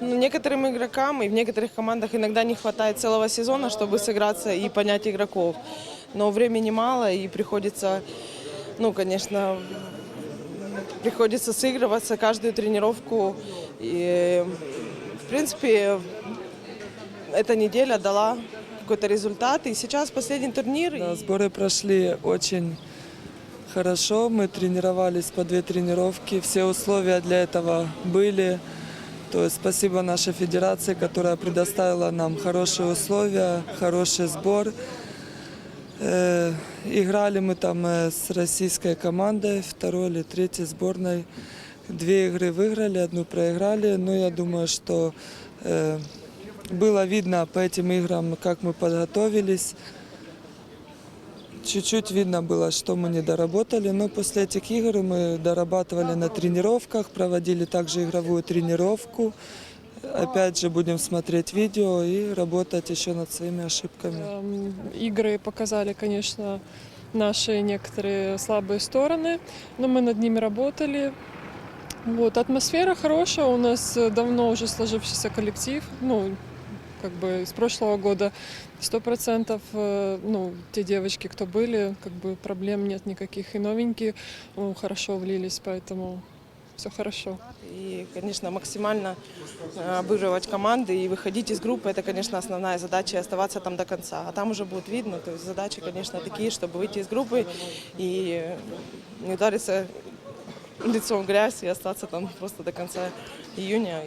некоторым игрокам и в некоторых командах иногда не хватает целого сезона, чтобы сыграться и понять игроков. Но времени мало и приходится, ну, конечно, приходится сыгрываться каждую тренировку. И, в принципе, эта неделя дала какой-то результат. И сейчас последний турнир. Да, сборы прошли очень хорошо. Мы тренировались по две тренировки. Все условия для этого были. То есть спасибо нашей федерации, которая предоставила нам хорошие условия, хороший сбор. Э, играли мы там э, с российской командой, второй или третьей сборной. Две игры выиграли, одну проиграли. Но я думаю, что э, было видно по этим играм, как мы подготовились. Чуть-чуть видно было, что мы не доработали, но после этих игр мы дорабатывали на тренировках, проводили также игровую тренировку. Опять же будем смотреть видео и работать еще над своими ошибками. Эм, Игры показали, конечно, наши некоторые слабые стороны, но мы над ними работали. Вот, атмосфера хорошая, у нас э, давно уже сложившийся коллектив, ну, как бы с прошлого года сто процентов, э, ну, те девочки, кто были, как бы проблем нет никаких, и новенькие ну, хорошо влились, поэтому все хорошо. И, конечно, максимально э, обыгрывать команды и выходить из группы, это, конечно, основная задача и оставаться там до конца. А там уже будет видно, то есть задачи, конечно, такие, чтобы выйти из группы и не удариться лицом в грязь и остаться там просто до конца июня.